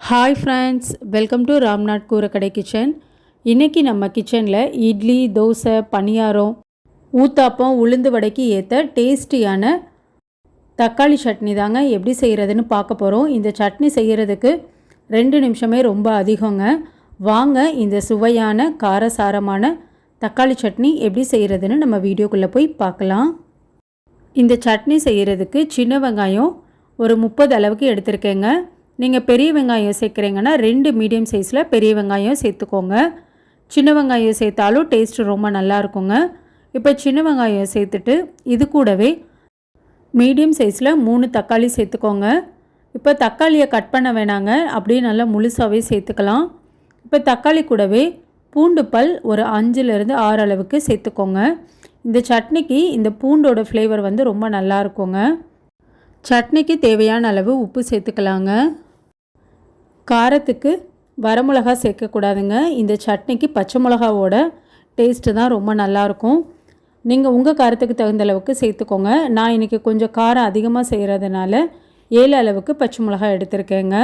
Hi friends welcome to Ramnath Koorakkadai kitchen இன்றைக்கி நம்ம கிச்சனில் இட்லி தோசை பணியாரம் ஊத்தாப்பம் உளுந்து வடைக்கு ஏற்ற டேஸ்டியான தக்காளி சட்னி தாங்க எப்படி செய்கிறதுன்னு பார்க்க போகிறோம் இந்த சட்னி செய்கிறதுக்கு ரெண்டு நிமிஷமே ரொம்ப அதிகங்க. வாங்க இந்த சுவையான காரசாரமான தக்காளி சட்னி எப்படி செய்கிறதுன்னு நம்ம வீடியோக்குள்ளே போய் பார்க்கலாம். இந்த சட்னி செய்கிறதுக்கு சின்ன வெங்காயம் ஒரு முப்பது அளவுக்கு எடுத்திருக்கேங்க. நீங்கள் பெரிய வெங்காயம் சேர்க்குறீங்கன்னா ரெண்டு மீடியம் சைஸில் பெரிய வெங்காயம் சேர்த்துக்கோங்க. சின்ன வெங்காயம் சேர்த்தாலும் டேஸ்ட் ரொம்ப நல்லா இருக்குங்க. இப்போ சின்ன வெங்காயம் சேர்த்துட்டு இது கூடவே மீடியம் சைஸில் மூணு தக்காளி சேர்த்துக்கோங்க. இப்போ தக்காளியை கட் பண்ண வேணாங்க. அப்படியே நல்லா முழுசாகவே சேர்த்துக்கலாம். இப்போ தக்காளி கூடவே பூண்டு பல் ஒரு அஞ்சுலேருந்து ஆறு அளவுக்கு சேர்த்துக்கோங்க. இந்த சட்னிக்கு இந்த பூண்டோட ஃப்ளேவர் வந்து ரொம்ப நல்லா இருக்குங்க. சட்னிக்கு தேவையான அளவு உப்பு சேர்த்துக்கலாங்க. காரத்துக்கு வரமிளகா சேர்க்கக்கூடாதுங்க. இந்த சட்னிக்கு பச்சை மிளகாவோட டேஸ்ட்டு தான் ரொம்ப நல்லாயிருக்கும். நீங்கள் உங்கள் காரத்துக்கு தகுந்த அளவுக்கு சேர்த்துக்கோங்க. நான் இன்றைக்கி கொஞ்சம் காரம் அதிகமாக செய்கிறதுனால ஏழு அளவுக்கு பச்சை மிளகாய் எடுத்திருக்கேங்க.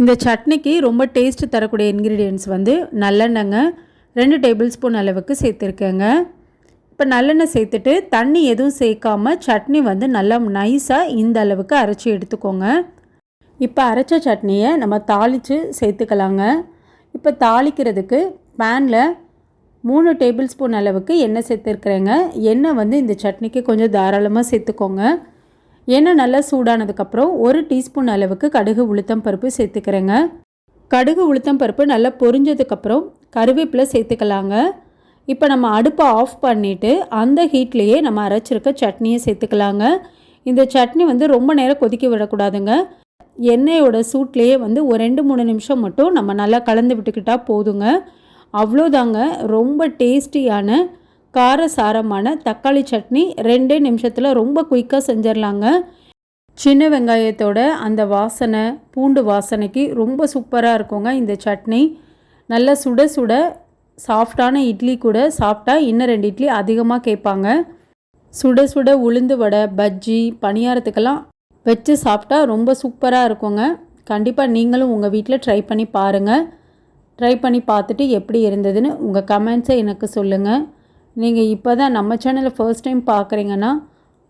இந்த சட்னிக்கு ரொம்ப டேஸ்ட் தரக்கூடிய இன்க்ரீடியன்ஸ் வந்து நல்லெண்ணெங்க ரெண்டு டேபிள் ஸ்பூன் அளவுக்கு சேர்த்துருக்கேங்க. இப்போ நல்லெண்ணெய் சேர்த்துட்டு தண்ணி எதுவும் சேர்க்காமல் சட்னி வந்து நல்லா நைஸாக இந்த அளவுக்கு அரைச்சி எடுத்துக்கோங்க. இப்போ அரைச்ச சட்னியை நம்ம தாளித்து சேர்த்துக்கலாங்க. இப்போ தாளிக்கிறதுக்கு பேனில் மூணு டேபிள் ஸ்பூன் அளவுக்கு எண்ணெய் சேர்த்துருக்குறேங்க. எண்ணெய் வந்து இந்த சட்னிக்கு கொஞ்சம் தாராளமாக சேர்த்துக்கோங்க. எண்ணெய் நல்லா சூடானதுக்கப்புறம் ஒரு டீஸ்பூன் அளவுக்கு கடுகு உளுத்தம் பருப்பு சேர்த்துக்கிறேங்க. கடுகு உளுத்தம் பருப்பு நல்லா பொரிஞ்சதுக்கப்புறம் கருவேப்பிலை சேர்த்துக்கலாங்க. இப்போ நம்ம அடுப்பை ஆஃப் பண்ணிவிட்டு அந்த ஹீட்லேயே நம்ம அரைச்சிருக்க சட்னியை சேர்த்துக்கலாங்க. இந்த சட்னி வந்து ரொம்ப நேரம் கொதிக்க விடக்கூடாதுங்க. எண்ணெயோட சூட்லேயே வந்து ஒரு ரெண்டு மூணு நிமிஷம் மட்டும் நம்ம நல்லா கலந்து விட்டுக்கிட்டால் போதுங்க. அவ்வளோதாங்க. ரொம்ப டேஸ்டியான காரசாரமான தக்காளி சட்னி ரெண்டே நிமிஷத்தில் ரொம்ப குயிக்காக செஞ்சிடலாங்க சின்ன வெங்காயத்தோட அந்த வாசனை பூண்டு வாசனைக்கு ரொம்ப சூப்பராக இருக்குங்க இந்த சட்னி. நல்லா சுட சுட சாஃப்டான இட்லி கூட சாப்பிட்டா இன்னும் ரெண்டு இட்லி அதிகமாக கேட்பாங்க. சுட சுட உளுந்து வடை பஜ்ஜி பணியாரத்துக்கெல்லாம் வச்சு சாப்பிட்டா ரொம்ப சூப்பராக இருக்குங்க. கண்டிப்பாக நீங்களும் உங்கள் வீட்டில் ட்ரை பண்ணி பாருங்கள் ட்ரை பண்ணி பார்த்துட்டு எப்படி இருந்ததுன்னு உங்கள் கமெண்ட்ஸை எனக்கு சொல்லுங்கள் நீங்கள் இப்போ தான் நம்ம சேனலை ஃபர்ஸ்ட் டைம் பார்க்குறீங்கன்னா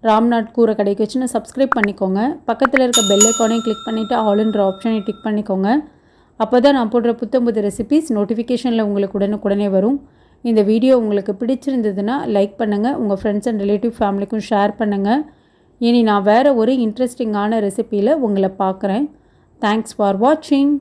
ராம்நாத் கூரை கடைக்கு வச்சுன்னு சப்ஸ்கிரைப் பண்ணிக்கோங்க. பக்கத்தில் இருக்க பெல் ஐக்கானையும் கிளிக் பண்ணிவிட்டு ஆல்ன்ற ஆப்ஷனை டிக் பண்ணிக்கோங்க. அப்போ தான் நான் போடுற புத்தம் புது ரெசிபீஸ் நோட்டிஃபிகேஷனில் உங்களுக்கு உடனுக்குடனே வரும். இந்த வீடியோ உங்களுக்கு பிடிச்சிருந்ததுன்னா லைக் பண்ணுங்கள் உங்கள் ஃப்ரெண்ட்ஸ் அண்ட் ரிலேட்டிவ் ஃபேமிலிக்கும் ஷேர் பண்ணுங்கள் இனி நான் வேறு ஒரு இன்ட்ரெஸ்டிங்கான ரெசிப்பியில் உங்களை பார்க்குறேன். தேங்க்ஸ் ஃபார் வாட்சிங்